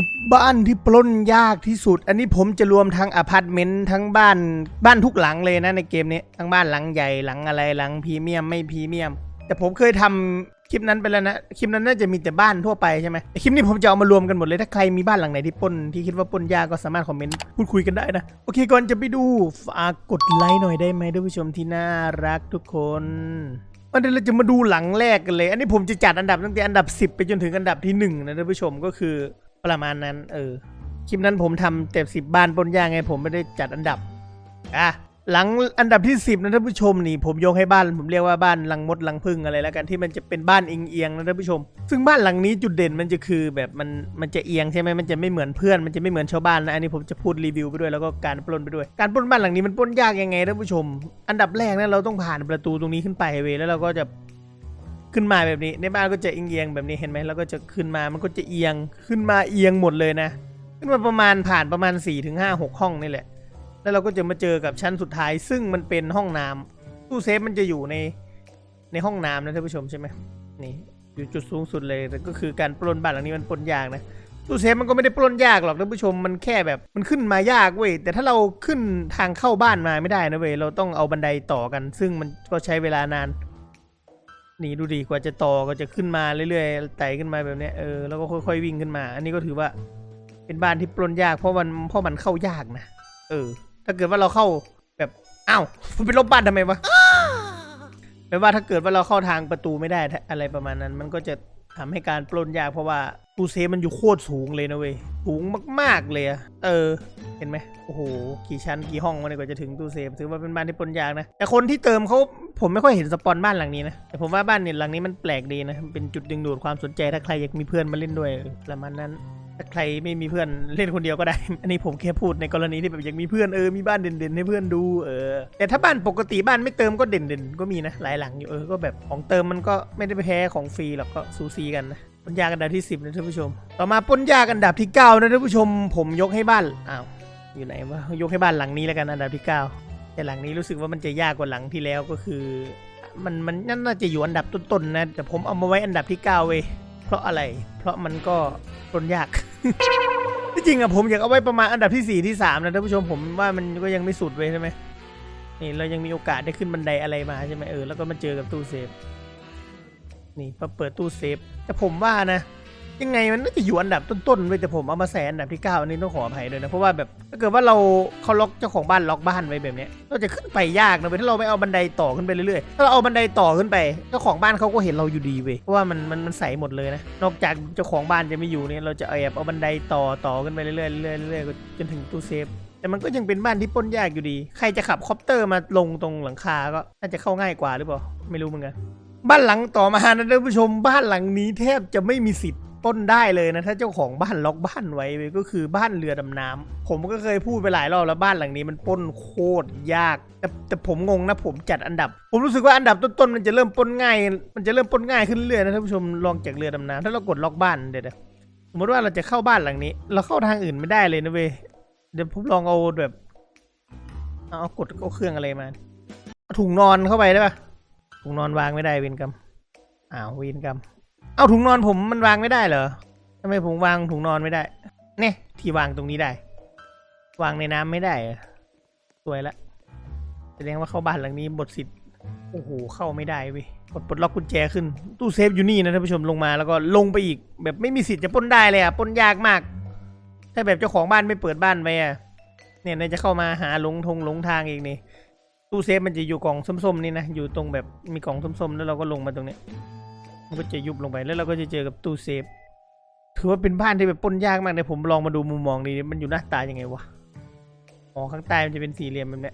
10 บ้านที่ปล้นยากที่สุด อันนี้ผมจะรวมทั้งอพาร์ตเมนต์ทั้งบ้านบ้านทุกหลังเลยนะในเกมนี้ ทั้งบ้านหลังใหญ่หลังอะไรหลังพรีเมียมไม่พรีเมียม แต่ผมเคยทำคลิปนั้นไปแล้วนะ คลิปนั้นน่าจะมีแต่บ้านทั่วไปใช่ไหมคลิปนี้ผมจะเอามารวมกันหมดเลย ถ้าใครมีบ้านหลังไหนที่ปล้นที่คิดว่าปล้นยากก็สามารถคอมเมนต์พูดคุยกันได้นะ โอเคก่อนจะไปดูฝากกดไลค์หน่อยได้ไหมท่านผู้ชมที่น่ารักทุกคนวันนี้เราจะมาดูหลังแรกกันเลย อันนี้ผมจะจัดอันดับตั้งแต่อันดับ 10 ไปจนถึงอันดับที่1นะท่านผู้ชมก็คือ ประมาณนั้น เออ คลิปนั้นผมทำแต่สิบบ้านปนย่างไง ผมไม่ได้จัดอันดับ อะ หลังอันดับที่ 10นะท่านผู้ชมนี่ผมโยกให้บ้านผมเรียกว่าบ้านลังมดลังพึ่งอะไรแล้วกันที่มันจะเป็นบ้านเอียงๆนะท่านผู้ชม ซึ่งบ้านหลังนี้จุดเด่นมันจะคือแบบมันมันจะเอียงใช่ไหมมันจะไม่เหมือนเพื่อนมันจะไม่เหมือนชาวบ้านนะอันนี้ผมจะพูดรีวิวไปด้วยแล้วก็การปล้นไปด้วย การปล้นบ้านหลังนี้มันปล้นยากยังไงท่านผู้ชม อันดับแรกนะเราต้องผ่านประตูตรงนี้ขึ้นไปเว้ยแล้วเราก็จะ ขึ้นมาแบบนี้ในบ้านก็จะเอียงๆแบบนี้เห็นไหมแล้วก็จะขึ้นมามันก็จะเอียงขึ้นมาเอียงหมดเลยนะ ขึ้นมาประมาณผ่านประมาณ4ี่ถึงห้าหกห้องนี่แหละ แล้วเราก็จะมาเจอกับชั้นสุดท้าย ซึ่งมันเป็นห้องน้ำตู้เซฟมันจะอยู่ในในห้องน้ำนะท่านผู้ชมใช่ไหมนี่อยู่จุดสูงสุดเลยแต่ก็คือการปล้นบ้านหลังนี้มันปล้นยากนะตู้เซฟมันก็ไม่ได้ปล้นยากหรอกท่านผู้ชมมันแค่แบบมันขึ้นมายากเว้ยแต่ถ้าเราขึ้นทางเข้าบ้านมาไม่ได้นะเว้ยเราต้องเอาบันไดต่อกัน ซึ่งมันก็ใช้เวลานาน นี่ดูดีกว่าจะต่อก็จะขึ้นมาเรื่อยๆไต่ขึ้นมาแบบเนี้ยเออแล้วก็ค่อยๆวิ่งขึ้นมา อันนี้ก็ถือว่า เป็นบ้านที่ปล้นยากเพราะมันเพราะมันเข้ายากนะเออ ถ้าเกิดว่าเราเข้าแบบอ้าวไปลบบ้านทำไมวะแปลว่าถ้าเกิดว่าเราเข้าทางประตูไม่ได้อะไรประมาณนั้น มันก็จะทำให้การปล้นยากเพราะว่าตู้เซฟมันอยู่โคตรสูงเลยนะเว้ยสูงมากๆเลยอะเออ เห็นไหมโอ้โหกี่ชั้นกี่ห้องวะเนี่ยกว่าจะถึงตู้เซฟถือว่าเป็นบ้านที่ปล้นยากนะแต่คนที่เติมเขา ผมไม่ค่อยเห็นสปอนบ้านหลังนี้นะแต่ผมว่าบ้านเนี่ยหลังนี้มันแปลกดีนะเป็นจุดดึงดูดความสนใจถ้าใครอยากมีเพื่อนมาเล่นด้วยประมาณนั้นถ้าใครไม่มีเพื่อนเล่นคนเดียวก็ได้ อันนี้ผมแค่พูดในกรณีที่แบบอยากมีเพื่อนเออมีบ้านเด่นๆให้เพื่อนดูเออแต่ถ้าบ้านปกติบ้านไม่เติมก็เด่นๆ ก็มีนะหลายหลังอยู่เออก็แบบของเติมมันก็ไม่ได้ไปแพ้ของฟรีหรอกก็ซูซีกันนะปนยากันดับที่ 10นะท่านผู้ชม ต่อมาปนยากันอันดับที่9นะท่านผู้ชม ผมยกให้บ้านอ้าวอยู่ไหนวะยกให้บ้านหลังนี้แล้วกันอันดับที่9 แต่หลังนี้รู้สึกว่ามันจะยากกว่าหลังที่แล้วก็คือ มันมันน่าจะอยู่อันดับต้นๆนะ แต่ผมเอามาไว้อันดับที่9เว้ยเพราะอะไร เพราะมันก็ปนยากที่จริงอะผมอยากเอาไว้ประมาณอันดับที่สี่ที่สามนะท่านผู้ชมผมว่ามันก็ยังไม่สุดเว้ยใช่ไหมนี่เรายังมีโอกาสได้ขึ้นบันไดอะไรมาใช่ไหมเออแล้วก็มาเจอกับตู้เซฟนี่พอเปิดตู้เซฟแต่ผมว่านะ ยังไงมันน่าจะอยู่อันดับต้นๆเว้ยแต่ผมเอามาแสนอันดับที่เก้าอันนี้ต้องขออภัยด้วยนะเพราะว่าแบบถ้าเกิดว่าเราเขาล็อกเจ้าของบ้านล็อกบ้านไว้แบบเนี้ยเราจะขึ้นไปยากนะเว้ยถ้าเราไม่เอาบันไดต่อขึ้นไปเรื่อยๆถ้าเราเอาบันไดต่อขึ้นไปเจ้าของบ้านเขาก็เห็นเราอยู่ดีเว้ยเพราะว่ามันมันมันใสหมดเลยนะนอกจากเจ้าของบ้านจะไม่อยู่เนี่ยเราจะแอบเอาบันไดต่อต่อขึ้นไปเรื่อยๆเรื่อยๆเรื่อยๆจนถึงตู้เซฟแต่มันก็ยังเป็นบ้านที่ป้นยากอยู่ดี ใครจะขับคอปเตอร์มาลงตรงหลังคาก็น่าจะเข้าง่ายกว่าหรือเปล่า ไม่รู้เหมือนกัน บ้านหลังต่อมานะท่านผู้ชม บ้านหลังนี้แทบจะไม่มีสิทธิ์ ปล้นได้เลยนะ ถ้าเจ้าของบ้านล็อกบ้านไว้ก็คือบ้านเรือดำน้ำผมก็เคยพูดไปหลายรอบแล้วบ้านหลังนี้มันปล้นโคตรยาก แต่แต่ผมงงนะผมจัดอันดับ ผมรู้สึกว่าอันดับต้นๆมันจะเริ่มปล้นง่าย มันจะเริ่มปล้นง่ายขึ้นเรื่อยนะท่านผู้ชมลองจากเรือดำน้ำถ้าเรากดล็อกบ้านเดี๋ยวสมมติว่าเราจะเข้าบ้านหลังนี้ เราเข้าทางอื่นไม่ได้เลยนะเว้ยเดี๋ยวผมลองเอาแบบเอากดเอาเครื่องอะไรมาเอาถุงนอนเข้าไปได้ปะถุงนอนวางไม่ได้เวนกรรมอ้าวเวนกรรม เอาถุงนอนผมมันวางไม่ได้เหรอทำไมผมวางถุงนอนไม่ได้ เนี่ยที่วางตรงนี้ได้ วางในน้ำไม่ได้สวยละแสดงว่าเข้าบ้านหลังนี้หมดสิทธิ์โอ้โหเข้าไม่ได้เว้ยกดปลดล็อกกุญแจขึ้น ตู้เซฟอยู่นี่นะท่านผู้ชมลงมาแล้วก็ลงไปอีก แบบไม่มีสิทธิ์จะป้นได้เลยอะป้นยากมาก ถ้าแบบเจ้าของบ้านไม่เปิดบ้านไว้อะเนี่ยนายจะเข้ามาหาหลงทงหลงทางอีกนี่ตู้เซฟมันจะอยู่กล่องส้มๆนี่นะอยู่ตรงแบบมีกล่องส้มๆแล้วเราก็ลงมาตรงนี้ มันก็จะยุบลงไปแล้วเราก็จะเจอกับตู้เซฟ ถือว่าเป็นบ้านที่แบบป้นยากมากเลยผมลองมาดูมุมมองนี้มันอยู่หน้าตายังไงวะอ๋อข้างใต้มันจะเป็นสี่เหลี่ยมแบบนี้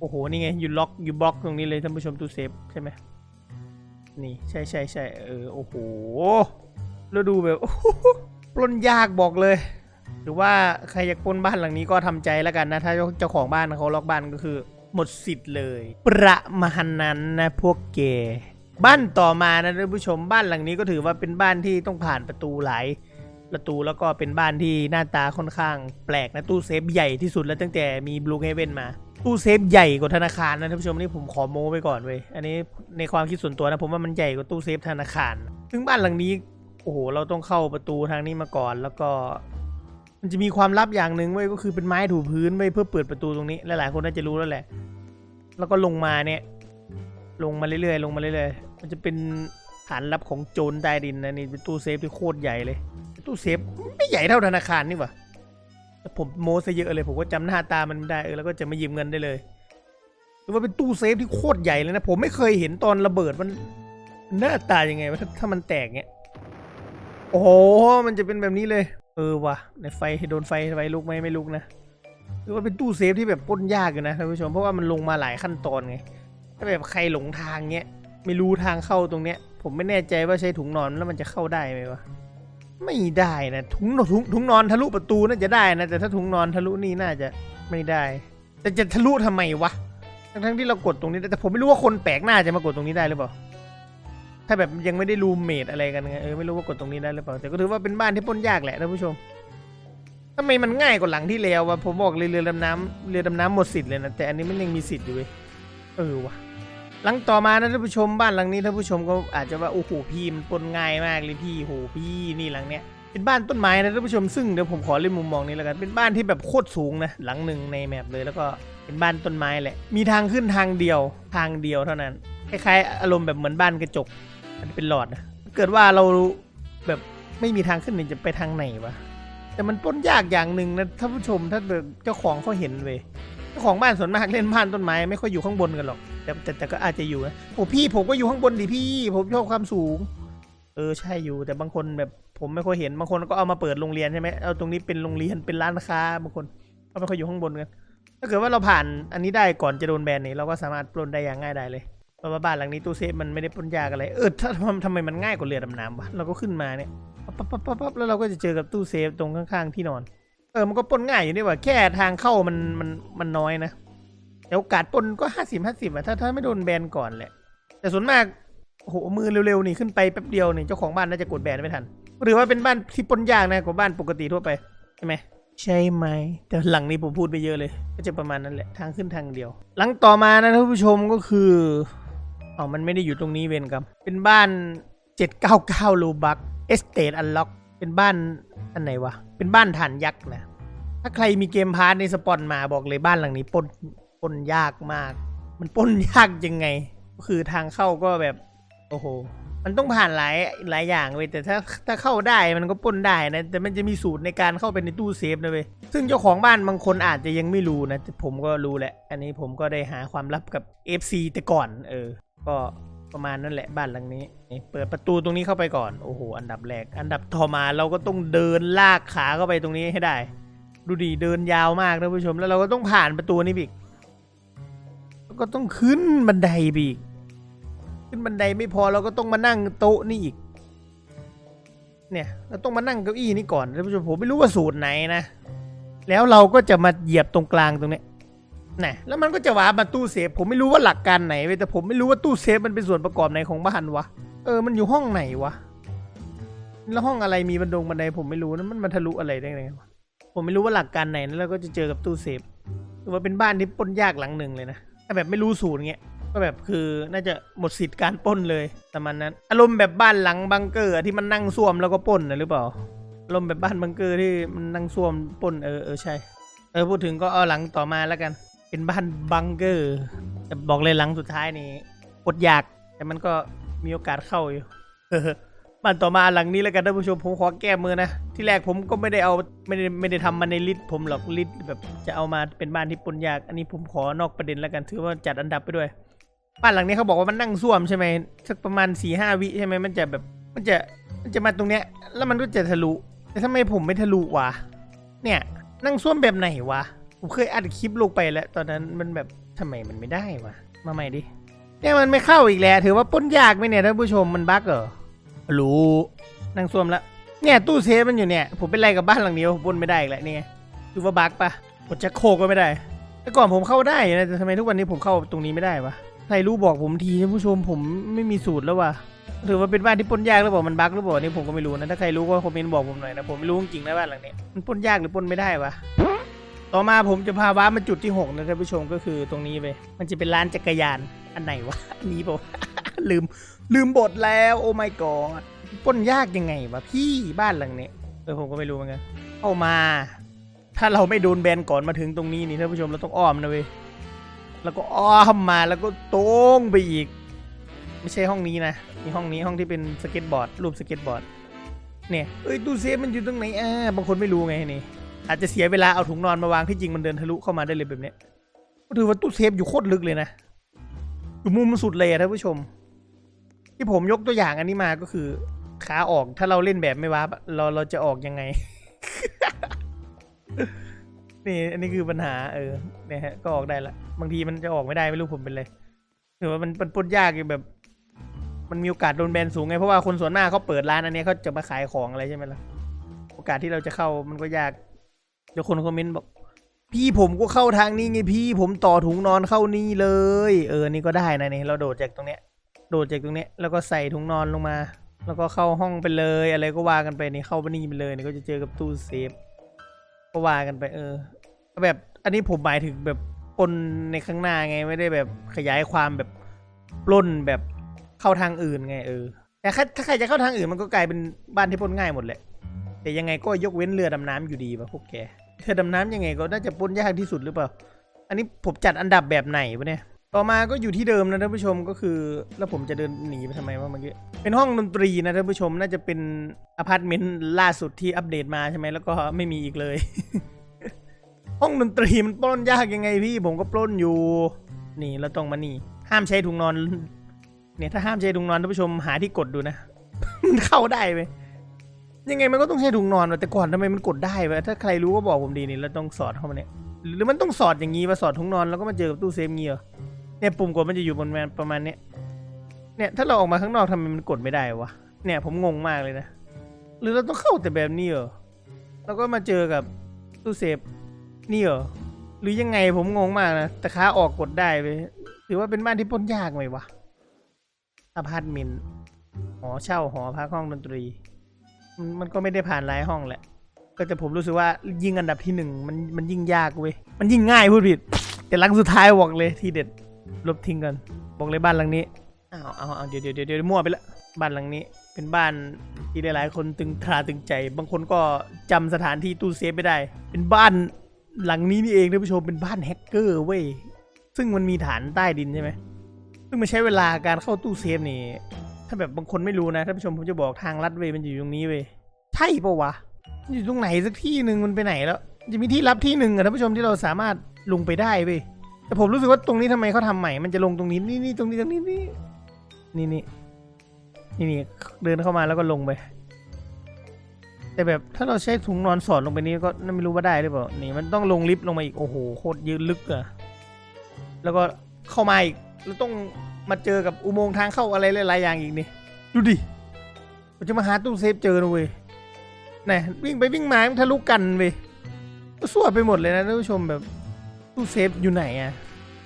โอ้โหนี่ไงอยู่ล็อกอยู่บล็อกตรงนี้เลยท่านผู้ชมตู้เซฟใช่ไหมนี่ใช่ใช่ใช่เออโอ้โหแล้วดูแบบปล้นยากบอกเลย หรือว่าใครอยากปล้นบ้านหลังนี้ก็ทำใจแล้วกันนะ ถ้าเจ้าของบ้านเขาล็อกบ้านก็คือ หมดสิทธิ์เลย ประมาณนั้นนะพวกเก บ้านต่อมานะท่านผู้ชมบ้านหลังนี้ก็ถือว่าเป็นบ้านที่ต้องผ่านประตูหลายประตูแล้วก็เป็นบ้านที่หน้าตาค่อนข้างแปลกนะตู้เซฟใหญ่ที่สุดแล้วตั้งแต่มีบลูเฮเว่นมา ตู้เซฟใหญ่กว่าธนาคารนะท่านผู้ชมนี่ผมขอโม้ไปก่อนเว้ยอันนี้ในความคิดส่วนตัวนะผมว่ามันใหญ่กว่าตู้เซฟธนาคาร ซึ่งบ้านหลังนี้โอ้โหเราต้องเข้าประตูทางนี้มาก่อนแล้วก็ มันจะมีความลับอย่างหนึ่งเว้ยก็คือเป็นไม้ถูพื้นไว้เพื่อเปิดประตูตรงนี้หลายๆคนน่าจะรู้แล้วแหละ แล้วก็ลงมาเนี่ย ลงมาเรื่อยๆลงมาเรื่อยๆ มันจะเป็นฐานลับของโจรใต้ดินนะนี่เป็นตู้เซฟที่โคตรใหญ่เลย ตู้เซฟไม่ใหญ่เท่าธนาคารนี่หว่าแต่ผมโมซะเยอะเลย ผมก็จำหน้าตามันไม่ได้เออแล้วก็จะไมายืมเงินได้เลยหรือว่าเป็นตู้เซฟที่โคตรใหญ่เลยนะผมไม่เคยเห็นตอนระเบิดมันหน้าตายังไงวะถ้าถ้ามันแตกเงี้ยโอ้โหมันจะเป็นแบบนี้เลย เออว่ะในไฟโดนไฟไฟลุกไหมไม่ลุกนะหรือว่าเป็นตู้เซฟที่แบบป้นยากอยู่นะท่านผู้ชมเพราะว่ามันลงมาหลายขั้นตอนไงถ้าแบบใครหลงทางเงี้ย ไม่รู้ทางเข้าตรงเนี้ย ผมไม่แน่ใจว่าใช้ถุงนอนแล้วมันจะเข้าได้ไหมวะไม่ได้นะถุงถุงถุงนอนทะลุประตูน่าจะได้นะแต่ถ้าถุงนอนทะลุนี่น่าจะไม่ได้ แต่จะทะลุทำไมวะทั้งทั้งที่เรากดตรงนี้แต่ผมไม่รู้ว่าคนแปลกหน้าจะมากดตรงนี้ได้หรือเปล่าถ้าแบบยังไม่ได้รูมเมทอะไรกันไงเออไม่รู้ว่ากดตรงนี้ได้หรือเปล่าแต่ก็ถือว่าเป็นบ้านที่ป้นยากแหละท่านผู้ชมทำไมมันง่ายกว่าหลังที่แล้ววะผมบอกเลยเรือดำน้ำเรือดำน้ำหมดสิทธิ์เลยนะแต่อันนี้มันยังมีสิทธิ์อยู่เว้ยเออวะ หลังต่อมานะท่านผู้ชมบ้านหลังนี้ท่านผู้ชมก็อาจจะว่าโอ้โหพี่มันปนง่ายมากเลยพี่โหพี่นี่หลังเนี้ยเป็นบ้านต้นไม้นะท่านผู้ชมซึ่งเดี๋ยวผมขอเล่นมุมมองนี้แล้วกันเป็นบ้านที่แบบโคตรสูงนะหลังหนึ่งในแมปเลยแล้วก็เป็นบ้านต้นไม้แหละมีทางขึ้นทางเดียวทางเดียวเท่านั้นคล้ายๆอารมณ์แบบเหมือนบ้านกระจกอันเป็นหลอดนะเกิดว่าเราแบบไม่มีทางขึ้นนี่จะไปทางไหนวะแต่มันป้นยากอย่างหนึ่งนะท่านผู้ชมถ้าแบบเจ้าของเขาเห็นเว้ยเจ้าของบ้านส่วนมากเล่นบ้านต้นไม้ไม่ค่อยอยู่ข้างบนกันหรอก แต่แต่แต่ก็อาจจะอยู่นะโอ้พี่ผมก็อยู่ข้างบนดิพี่ ผมชอบความสูง เออใช่อยู่ แต่บางคนแบบผมไม่ค่อยเห็นบางคนก็เอามาเปิดโรงเรียนใช่ไหมเอาตรงนี้เป็นโรงเรียนเป็นร้านค้าบางคนก็ไม่ค่อยอยู่ข้างบนกันถ้าเกิดว่าเราผ่านอันนี้ได้ก่อนจะโดนแบนนี่เราก็สามารถปล้นได้อย่างง่ายได้เลยเพราะว่าบ้านหลังนี้ตู้เซฟมันไม่ได้ปล้นยากอะไรเออถ้าทำทำไมมันง่ายกว่าเรือดำน้ำวะเราก็ขึ้นมาเนี่ยปั๊บปั๊บปั๊บปั๊บแล้วเราก็จะเจอกับตู้เซฟตรงข้างๆที่นอน เออมันก็ปล้นง่ายอยู่นี่หว่าแค่ทางเข้ามันมันมันน้อยนะ แต่โอกาสปนก็ห้าสิบห้าสิบอะถ้าถ้าไม่โดนแบนก่อนแหละ แต่ส่วนมากโอ้โหมือเร็วๆนี่ขึ้นไปแป๊บเดียวนี่เจ้าของบ้านน่าจะกดแบนไม่ทัน หรือว่าเป็นบ้านที่ปนยากนะกว่าบ้านปกติทั่วไปใช่ไหมใช่ไหม แต่หลังนี้ผมพูดไปเยอะเลย ก็จะประมาณนั้นแหละทางขึ้นทางเดียว หลังต่อมานะท่านผู้ชมก็คืออ๋อมันไม่ได้อยู่ตรงนี้เวนครับ เป็นบ้าน 799โลบักเอสเต e อันล็อกเป็นบ้านอันไหนวะ เป็นบ้านฐานยักษ์นะ ถ้าใครมีเกมพาร์ทในสปอนมาบอกเลยบ้านหลังนี้ปน ป้นยากมาก มันป้นยากยังไง ก็คือทางเข้าก็แบบ โอ้โห มันต้องผ่านหลายหลายอย่างเว้ยแต่ถ้าถ้าเข้าได้มันก็ป้นได้นะ แต่มันจะมีสูตรในการเข้าไปในตู้เซฟนะเว้ยซึ่งเจ้าของบ้านบางคนอาจจะยังไม่รู้นะแต่ผมก็รู้แหละ อันนี้ผมก็ได้หาความลับกับ FC แต่ก่อน เออ ก็ประมาณนั่นแหละบ้านหลังนี้ เปิดประตูตรงนี้เข้าไปก่อน โอ้โห อันดับแรก อันดับต่อมาเราก็ต้องเดินลากขาเข้าไปตรงนี้ให้ได้ ดูดีเดินยาวมากท่านผู้ชม แล้วเราก็ต้องผ่านประตูนี้อีก ก็ต้องขึ้นบันไดไปอีก ขึ้นบันไดไม่พอเราก็ต้องมานั่งโต๊ะนี่อีก เนี่ยเราต้องมานั่งเก้าอี้นี่ก่อนท่านผู้ชมผมไม่รู้ว่าสูตรไหนนะ แล้วเราก็จะมาเหยียบตรงกลางตรงนี้นะแล้วมันก็จะวาปมาตู้เซฟ ผมไม่รู้ว่าหลักการไหนเว้ยแต่ผมไม่รู้ว่าตู้เซฟมันเป็นส่วนประกอบไหนของบ้านวะ เออ มันอยู่ห้องไหนวะ แล้วห้องอะไรมีบันดงบันไดผมไม่รู้นะมันมันทะลุอะไรได้ไงวะ ผมไม่รู้ว่าหลักการไหนนะแล้วก็จะเจอกับตู้เซฟหรือว่าเป็นบ้านที่ป้นยากหลังหนึ่งเลยนะ ถ้าแบบไม่รู้สูตรเงี้ยก็แบบคือน่าจะหมดสิทธิ์การป้นเลยประมาณนั้น อารมณ์แบบบ้านหลังบังเกอร์ที่มันนั่งซ่วมแล้วก็ป้นนะหรือเปล่าอารมณ์แบบบ้านบังเกอร์ที่มันนั่งซ่วมป้นเออเออใช่เออพูดถึงก็เอาหลังต่อมาแล้วกัน เป็นบ้านบังเกอร์แต่บอกเลยหลังสุดท้ายนี่อดอยากแต่มันก็มีโอกาสเข้าอยู่ บ้านต่อมาหลังนี้แล้วกันท่านผู้ชมผมขอแก้มือนะ ที่แรกผมก็ไม่ได้เอาไม่ได้ไม่ได้ทำมาในลิสต์ผมหรอกลิสต์แบบจะเอามาเป็นบ้านที่ปนยาก อันนี้ผมขอนอกประเด็นแล้วกันถือว่าจัดอันดับไปด้วย บ้านหลังนี้เขาบอกว่ามันนั่งซ่วมใช่ไหมสักประมาณสี่ห้าวิใช่ไหมมันจะแบบมันจะมันจะมาตรงเนี้ย แล้วมันก็จะทะลุแต่ทำไมผมไม่ทะลุวะเนี่ยนั่งซ่วมแบบไหนวะผมเคยอัดคลิปลงไปแล้ว ตอนนั้นมันแบบทำไมมันไม่ได้วะมาใหม่ดิเนี่ยมันไม่เข้าอีกแล้ว ถือว่าปนยากไหมเนี่ยท่านผู้ชมมันบั๊กเหรอ รู้นั่งซ่วมแล้วเนี่ยตู้เซฟมันอยู่เนี่ย ผมเป็นไรกับบ้านหลังนี้ผมปนไม่ได้อีกแล้วนี่ไงดูว่าบั๊กปะกดจะโคกก็ไม่ได้แต่ก่อนผมเข้าได้นะแต่ทำไมทุกวันนี้ผมเข้าตรงนี้ไม่ได้วะใครรู้บอกผมทีท่านผู้ชมผมไม่มีสูตรแล้ววะถือว่าเป็นบ้านที่ปนยากหรือเปล่ามันบั๊กหรือเปล่านี่ผมก็ไม่รู้นะถ้าใครรู้ก็คอมเมนต์บอกผมหน่อยนะผมไม่รู้จริงๆนะบ้านหลังนี้มันปนยากหรือปนไม่ได้วะต่อมาผมจะพาว้ามาจุดที่หกนะท่านผู้ชมก็คือตรงนี้ไปมันจะเป็นร้านจักรยานอันไหนวะอันนี้ป่าวะ ลืม ลืมบทแล้ว โอ้ my god ปล้นยากยังไงวะพี่บ้านหลังนี้เออผมก็ไม่รู้เหมือนกันเข้ามา ถ้าเราไม่โดนแบนก่อนมาถึงตรงนี้นี่ท่านผู้ชมเราต้องอ้อมนะเว้ยแล้วก็อ้อมมาแล้วก็ตรงไปอีก ไม่ใช่ห้องนี้นะมีห้องนี้ห้องที่เป็นสเก็ตบอร์ดรูปสเก็ตบอร์ดเนี่ยเอ้ยตู้เซฟมันอยู่ตรงไหนอ่าบางคนไม่รู้ไงนี่อาจจะเสียเวลาเอาถุงนอนมาวางที่จริงมันเดินทะลุเข้ามาได้เลยแบบเนี้ยก็ถือว่าตู้เซฟอยู่โคตรลึกเลยนะอยู่มุมสุดเลยอะท่านผู้ชม ที่ผมยกตัวอย่างอันนี้มาก็คือ ขาออกถ้าเราเล่นแบบไม่วาร์ปเราเราจะออกยังไง นี่อันนี้คือปัญหา เออเนี่ยฮะก็ออกได้ละบางทีมันจะออกไม่ได้ไม่รู้ผมเป็นเลยถือว่ามันมันปนยากอยู่แบบ มันมีโอกาสโดนแบนสูงไงเพราะว่าคนส่วนมากเขาเปิดร้านอันนี้เขาจะมาขายของอะไรใช่ไหมล่ะโอกาสที่เราจะเข้ามันก็ยากเดี๋ยวคนคอมเมนต์บอกพี่ผมก็เข้าทางนี้ไงพี่ผมต่อถุงนอนเข้านี่เลย เออนี่ก็ได้นะนี่เราโดดจากตรงเนี้ย โดดจากตรงนี้แล้วก็ใส่ถุงนอนลงมา แล้วก็เข้าห้องไปเลยอะไรก็ว่ากันไปนี่เข้าไปนี่ไปเลยนี่ก็จะเจอกับตู้เซฟก็ว่ากันไปเออแบบอันนี้ผมหมายถึงแบบปนในข้างหน้าไงไม่ได้แบบขยายความแบบปล้นแบบเข้าทางอื่นไงเออแต่ถ้าใครจะเข้าทางอื่นมันก็กลายเป็นบ้านที่ปล้นง่ายหมดแหละแต่ยังไงก็ยกเว้นเรือดำน้ำอยู่ดีป่ะพวกแกเรือดำน้ำยังไงก็น่าจะปล้นยากที่สุดหรือเปล่า อันนี้ผมจัดอันดับแบบไหนวะเนี่ย ต่อมาก็อยู่ที่เดิมนะท่านผู้ชมก็คือ แล้วผมจะเดินหนีไปทำไมวะเมื่อกี้ เป็นห้องดนตรีนะท่านผู้ชมน่าจะเป็นอพาร์ตเมนต์ล่าสุดที่อัปเดตมาใช่ไหมแล้วก็ไม่มีอีกเลย ห้องดนตรีมันปล้นยากยังไงพี่ผมก็ปล้นอยู่ นี่เราต้องมานี่ ห้ามใช้ถุงนอน เนี่ยถ้าห้ามใช้ถุงนอนท่านผู้ชมหาที่กดดูนะ มันเข้าได้ไหมยังไงมันก็ต้องใช้ถุงนอนแต่ก่อนทำไมมันกดได้วะถ้าใครรู้ก็บอกผมดีนี่เราต้องสอดเข้ามาเนี่ยหรือมันต้องสอดอย่างงี้มาสอดถุงนอนแล้วก็มาเจอกับตู้เซฟเงี้เหรอ เนี่ยปุ่มกดมันจะอยู่บนแมนประมาณเนี้ยเนี่ยถ้าเราออกมาข้างนอกทำไมมันกดไม่ได้วะเนี่ยผมงงมากเลยนะ หรือเราต้องเข้าแต่แบบนี้เหรอแล้วก็มาเจอกับตู้เซฟนี่เหรอหรือยังไงผมงงมากนะแต่ขาออกกดได้ไปถือว่าเป็นบ้านที่ป้นยากไหมวะอพาร์ตเมนต์หอเช่าหอพักห้องดนตรี มันมันก็ไม่ได้ผ่านหลายห้องแหละ ก็จะผมรู้สึกว่ายิ่งอันดับที่หนึ่งมันมันยิ่งยากเว้ยมันยิ่งง่ายพูดผิด แต่ลังสุดท้ายบอกเลยที่เด็ด ลบทิ้งกันบอกเลยบ้านหลังนี้อ้าวเอาเอาเดี๋ยวเดี๋ยวเดี๋ยวมั่วไปละบ้านหลังนี้ เป็นบ้านที่หลายๆ คนตึงตราตึงใจ บางคนก็จำสถานที่ตู้เซฟไม่ได้ เป็นบ้านหลังนี้นี่เองท่านผู้ชมเป็นบ้านแฮกเกอร์เว้ยซึ่งมันมีฐานใต้ดินใช่ไหมซึ่งมันใช้เวลาการเข้าตู้เซฟนี่ ถ้าแบบบางคนไม่รู้นะท่านผู้ชมผมจะบอกทางลัดเว้ยมันอยู่ตรงนี้เว้ยใช่ปะวะอยู่ตรงไหนสักที่หนึ่งมันไปไหนแล้ว จะมีที่ลับที่หนึ่งอะท่านผู้ชมที่เราสามารถลงไปได้เว้ย แต่ผมรู้สึกว่าตรงนี้ทำไมเขาทำใหม่ มันจะลงตรงนี้นี่นี่ตรงนี้ตรงนี้นี่นี่นี่นี่นี่เดินเข้ามาแล้วก็ลงไป แต่แบบถ้าเราใช้ถุงนอนสอดลงไปนี้ก็ไม่รู้ว่าได้หรือเปล่า นี่มันต้องลงลิฟต์ลงมาอีก โอ้โหโคตรยืดลึกอะแล้วก็เข้ามาอีก แล้วต้องมาเจอกับอุโมงค์ทางเข้าอะไรหลายๆอย่างอีกนี่ดูดิผมจะมาหาตู้เซฟเจอนะเว้ยนี่วิ่งไปวิ่งมามันทะลุกันเว้ยก็สวดไปหมดเลยนะท่านผู้ชมแบบ ตู้เซฟอยู่ไหนอะ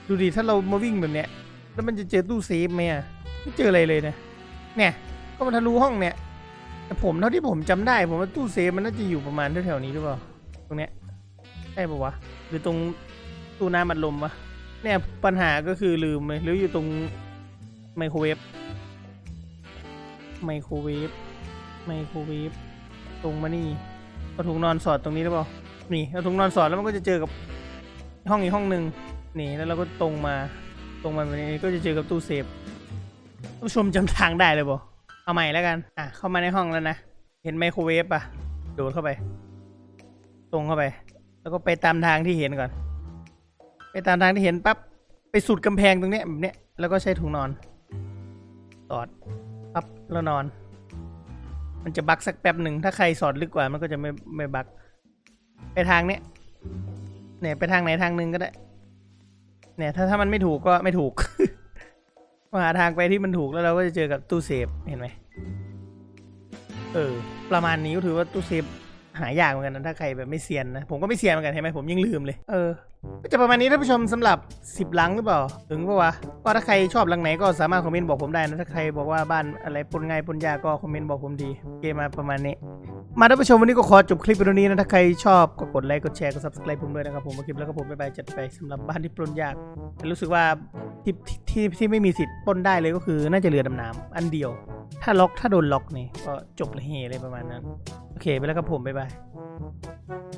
ดูดิถ้าเรามาวิ่งแบบเนี้ย แล้วมันจะเจอตู้เซฟไหมอะไม่เจออะไรเลยนะ เนี่ย ก็มาทะลุห้องเนี่ย แต่ผมเท่าที่ผมจำได้ ผมว่าตู้เซฟมันน่าจะอยู่ประมาณแถวๆนี้หรือเปล่า ตรงเนี้ยใช่ปะวะ หรือตรงตู้น้ำอัดลมวะ เนี่ยปัญหาก็คือลืมเลยหรืออยู่ตรงไมโครเวฟ ไมโครเวฟ ไมโครเวฟ ตรงมานี่เอาถุงนอนสอดตรงนี้หรือเปล่า นี่เอาถุงนอนสอดแล้วมันก็จะเจอกับ ห้องอีกห้องหนึ่งนี่แล้วเราก็ตรงมา ตรงมาแบบนี้ก็จะเจอกับตู้เซฟผู้ชมจำทางได้เลยบ่เอาใหม่แล้วกัน อะ เข้ามาในห้องแล้วนะ เห็นไมโครเวฟป่ะ โดดเข้าไป ตรงเข้าไป แล้วก็ไปตามทางที่เห็นก่อน ไปตามทางที่เห็นปั๊บ ไปสุดกำแพงตรงเนี้ยแบบเนี้ย แล้วก็ใช้ถุงนอน สอด ปั๊บ แล้วนอน มันจะบักสักแป๊บหนึ่ง ถ้าใครสอดลึกกว่า มันก็จะไม่ไม่บัก ไปทางเนี้ย เนี่ยไปทางไหนทางหนึ่งก็ได้ เนี่ยถ้าถ้ามันไม่ถูกก็ไม่ถูกหาทางไปที่มันถูกแล้วเราก็จะเจอกับตู้เซฟเห็นไหมเออ ประมาณนี้ก็ถือว่าตู้เซฟหายากเหมือนกันนะถ้าใครแบบไม่เซียนนะ ผมก็ไม่เซียนเหมือนกันเห็นไหมผมยังลืมเลย เออ ก็จะประมาณนี้ท่านผู้ชมสำหรับ 10 หลังหรือเปล่า ถึงปะวะ ก็ถ้าใครชอบหลังไหนก็สามารถคอมเมนต์บอกผมได้นะ ถ้าใครบอกว่าบ้านอะไรปนง่ายปนยากก็คอมเมนต์บอกผมดีโอเคมาประมาณนี้ มาท่านผู้ชมวันนี้ก็ขอจบคลิปไปตรงนี้นะ ถ้าใครชอบก็กดไลค์กดแชร์กด subscribe ผมด้วยนะครับผมมาคลิปแล้วก็ผมบ๊ายบายจัดไปสำหรับบ้านที่ปนยาก รู้สึกว่าที่ที่ที่ไม่มีสิทธิ์ป้นได้เลยก็คือน่าจะเรือดำน้ำอันเดียว ถ้าล็อกถ้าโดนล็อกนี่ก็จบเลยเฮเลยประมาณนั้น โอเคไปแล้วครับผมบ๊ายบาย